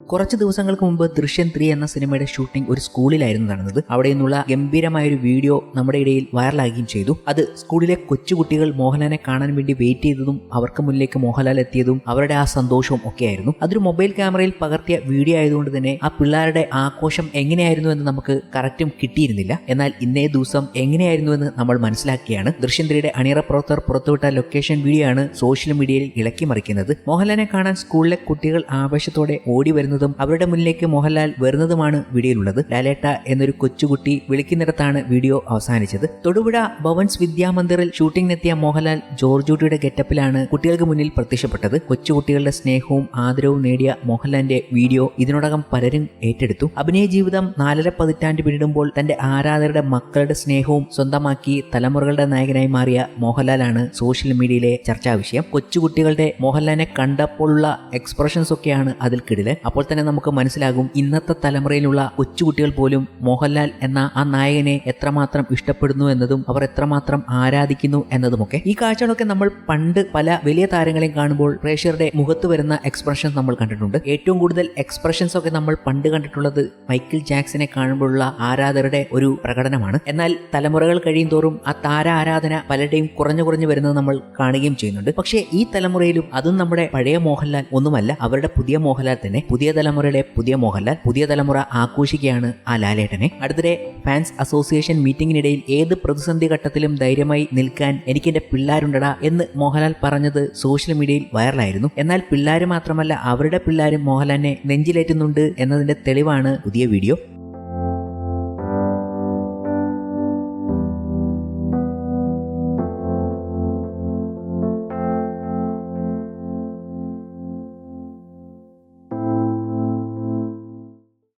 കുറച്ച് ദിവസങ്ങൾക്ക് മുമ്പ് ദൃശ്യം ത്രീ എന്ന സിനിമയുടെ ഷൂട്ടിംഗ് ഒരു സ്കൂളിലായിരുന്നു നടന്നത്. അവിടെ നിന്നുള്ള ഗംഭീരമായ ഒരു വീഡിയോ നമ്മുടെ ഇടയിൽ വൈറലാകുകയും ചെയ്തു. അത് സ്കൂളിലെ കൊച്ചുകുട്ടികൾ മോഹൻലാലിനെ കാണാൻ വേണ്ടി വെയിറ്റ് ചെയ്തതും അവർക്ക് മുന്നിലേക്ക് മോഹൻലാൽ എത്തിയതും അവരുടെ ആ സന്തോഷവും ഒക്കെയായിരുന്നു. അതൊരു മൊബൈൽ ക്യാമറയിൽ പകർത്തിയ വീഡിയോ ആയതുകൊണ്ട് തന്നെ ആ പിള്ളേരുടെ ആഘോഷം എങ്ങനെയായിരുന്നു എന്ന് നമുക്ക് കറക്റ്റും കിട്ടിയിരുന്നില്ല. എന്നാൽ ഇന്നേ ദിവസം എങ്ങനെയായിരുന്നു എന്ന് നമ്മൾ മനസ്സിലാക്കിയാണ്. ദൃശ്യം ത്രീയുടെ അണിയറ പ്രവർത്തകർ പുറത്തുവിട്ട ലൊക്കേഷൻ വീഡിയോ ആണ് സോഷ്യൽ മീഡിയയിൽ ഇളക്കി മറിക്കുന്നത്. മോഹൻലാലിനെ കാണാൻ സ്കൂളിലെ കുട്ടികൾ ആവേശത്തോടെ ഓടി വരുന്നതും അവരുടെ മുന്നിലേക്ക് മോഹൻലാൽ വരുന്നതുമാണ് വീഡിയോയിലുള്ളത്. ലാലേട്ട എന്നൊരു കൊച്ചുകുട്ടി വിളിക്കുന്നിടത്താണ് വീഡിയോ അവസാനിച്ചത്. തൊടുപുഴ ഭവൻസ് വിദ്യാമന്ദിറിൽ ഷൂട്ടിങ്ങിനെത്തിയ മോഹൻലാൽ ജോർജൂട്ടിയുടെ ഗെറ്റപ്പിലാണ് കുട്ടികൾക്ക് മുന്നിൽ പ്രത്യക്ഷപ്പെട്ടത്. കൊച്ചുകുട്ടികളുടെ സ്നേഹവും ആദരവും നേടിയ മോഹൻലാലിന്റെ വീഡിയോ ഇതിനോടകം പലരും ഏറ്റെടുത്തു. അഭിനയ ജീവിതം നാലര പതിറ്റാണ്ട് പിന്നിടുമ്പോൾ തന്റെ ആരാധകരുടെ മക്കളുടെ സ്നേഹവും സ്വന്തമാക്കി തലമുറകളുടെ നായകനായി മാറിയ മോഹൻലാലാണ് സോഷ്യൽ മീഡിയയിലെ ചർച്ചാ വിഷയം കൊച്ചുകുട്ടികളുടെ മോഹൻലാലിനെ കണ്ടപ്പോഴുള്ള എക്സ്പ്രഷൻസ് ഒക്കെയാണ് അതിൽ കിടിൽ അപ്പോൾ തന്നെ നമുക്ക് മനസ്സിലാകും ഇന്നത്തെ തലമുറയിലുള്ള കൊച്ചുകുട്ടികൾ പോലും മോഹൻലാൽ എന്ന ആ നായകനെ എത്രമാത്രം ഇഷ്ടപ്പെടുന്നു എന്നതും അവർ എത്രമാത്രം ആരാധിക്കുന്നു എന്നതുമൊക്കെ ഈ കാഴ്ചകളൊക്കെ നമ്മൾ പണ്ട് പല വലിയ താരങ്ങളെയും കാണുമ്പോൾ പ്രേക്ഷകരുടെ മുഖത്ത് വരുന്ന എക്സ്പ്രഷൻസ് നമ്മൾ കണ്ടിട്ടുണ്ട്. ഏറ്റവും കൂടുതൽ എക്സ്പ്രഷൻസ് ഒക്കെ നമ്മൾ പണ്ട് കണ്ടിട്ടുള്ളത് മൈക്കിൾ ജാക്സനെ കാണുമ്പോഴുള്ള ആരാധകരുടെ ഒരു പ്രകടനമാണ്. എന്നാൽ തലമുറകൾ കഴിയും തോറും ആ താര ആരാധന പലരുടെയും കുറഞ്ഞു കുറഞ്ഞു വരുന്നത് നമ്മൾ കാണുകയും ചെയ്യുന്നുണ്ട്. പക്ഷേ ഈ തലമുറയിലും അതും നമ്മുടെ പഴയ മോഹൻലാൽ ഒന്നുമല്ല. അവരുടെ പുതിയ മോഹൻലാൽ തന്നെ പുതിയ തലമുറയുടെ പുതിയ മോഹൻലാൽ പുതിയ തലമുറ ആഘോഷിക്കുകയാണ് ആ ലാലേട്ടനെ. അടുത്തിടെ ഫാൻസ് അസോസിയേഷൻ മീറ്റിംഗിനിടയിൽ ഏത് പ്രതിസന്ധി ഘട്ടത്തിലും ധൈര്യമായി നിൽക്കാൻ എനിക്കെന്റെ പിള്ളേരുണ്ടടാ എന്ന് മോഹൻലാൽ പറഞ്ഞത് സോഷ്യൽ മീഡിയയിൽ വൈറലായിരുന്നു. എന്നാൽ പിള്ളേർ മാത്രമല്ല അവരുടെ പിള്ളാരും മോഹൻലാലിനെ നെഞ്ചിലേറ്റുന്നുണ്ട് എന്നതിന്റെ തെളിവാണ് പുതിയ വീഡിയോ.